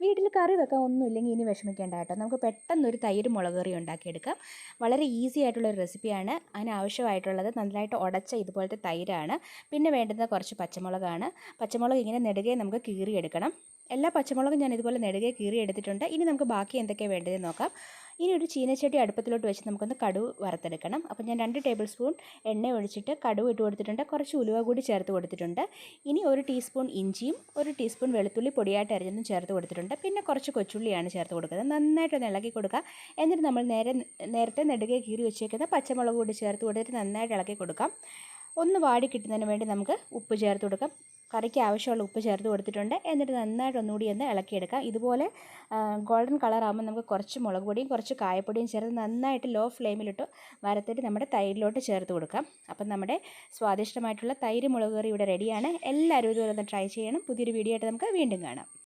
വീട്ടിൽ കറി വെക്കാൻ ഒന്നുമില്ലെങ്കിൽ ഇനി വിഷമിക്കേണ്ട കേട്ടോ. നമുക്ക് പെട്ടെന്ന് ഒരു തൈര് മുളക് കറി ഉണ്ടാക്കിയെടുക്കാം. വളരെ ഈസി ആയിട്ടുള്ള ഒരു റെസിപ്പിയാണ് അതിനാവശ്യമായിട്ടുള്ളത് നന്നായിട്ട് ഉടച്ച ഇതുപോലത്തെ തൈരാണ്. പിന്നെ വേണ്ടുന്ന കുറച്ച് പച്ചമുളകാണ്. പച്ചമുളക് ഇങ്ങനെ നെടുകെ നമുക്ക് കീറിയെടുക്കണം. എല്ലാ പച്ചമുളകും ഞാൻ ഇതുപോലെ നെടുകെ കീറിയെടുത്തിട്ടുണ്ട്. ഇനി നമുക്ക് ബാക്കി എന്തൊക്കെയാണ് വേണ്ടതെന്ന് നോക്കാം. ഇനി ഒരു ചീനച്ചട്ടി അടുപ്പത്തിലോട്ട് വെച്ച് നമുക്കൊന്ന് കടുവ് വറുത്തെടുക്കണം. അപ്പോൾ ഞാൻ രണ്ട് ടേബിൾ സ്പൂൺ എണ്ണ ഒഴിച്ചിട്ട് കടുവ് ഇട്ട് കൊടുത്തിട്ടുണ്ട്. കുറച്ച് ഉലുവ കൂടി ചേർത്ത് കൊടുത്തിട്ടുണ്ട്. ഇനി ഒരു ടീസ്പൂൺ ഇഞ്ചിയും ഒരു ടീസ്പൂൺ വെളുത്തുള്ളി പൊടിയായിട്ട് അരിഞ്ഞതും ചേർത്ത് കൊടുത്തിട്ടുണ്ട്. പിന്നെ കുറച്ച് കൊച്ചുള്ളിയാണ് ചേർത്ത് കൊടുക്കുന്നത്. നന്നായിട്ടൊന്ന് ഇളക്കി കൊടുക്കുക. എന്നിട്ട് നമ്മൾ നേരെ നേരത്തെ നെടുകെ കീറി വെച്ചേക്കുന്ന പച്ചമുളക് കൂടി ചേർത്ത് കൊടുത്തിട്ട് നന്നായിട്ട് ഇളക്കി കൊടുക്കാം. ഒന്ന് വാടി കിട്ടുന്നതിന് വേണ്ടി നമുക്ക് ഉപ്പ് ചേർത്ത് കൊടുക്കാം. കറിക്ക് ആവശ്യമുള്ള ഉപ്പ് ചേർത്ത് കൊടുത്തിട്ടുണ്ട്. എന്നിട്ട് നന്നായിട്ട് ഒന്നുകൂടി ഒന്ന് ഇളക്കിയെടുക്കാം. ഇതുപോലെ ഗോൾഡൻ കളർ ആകുമ്പോൾ നമുക്ക് കുറച്ച് മുളക് പൊടിയും കുറച്ച് കായപ്പൊടിയും ചേർത്ത് നന്നായിട്ട് ലോ ഫ്ലെയിമിലിട്ട് വരത്തിട്ട് നമ്മുടെ തൈരിലോട്ട് ചേർത്ത് കൊടുക്കാം. അപ്പം നമ്മുടെ സ്വാദിഷ്ടമായിട്ടുള്ള തൈര് മുളക് കറി ഇവിടെ റെഡിയാണ് എല്ലാവരും ഇതുപോലെ ഒന്ന് ട്രൈ ചെയ്യണം. പുതിയൊരു വീഡിയോ ആയിട്ട് നമുക്ക് വീണ്ടും കാണാം.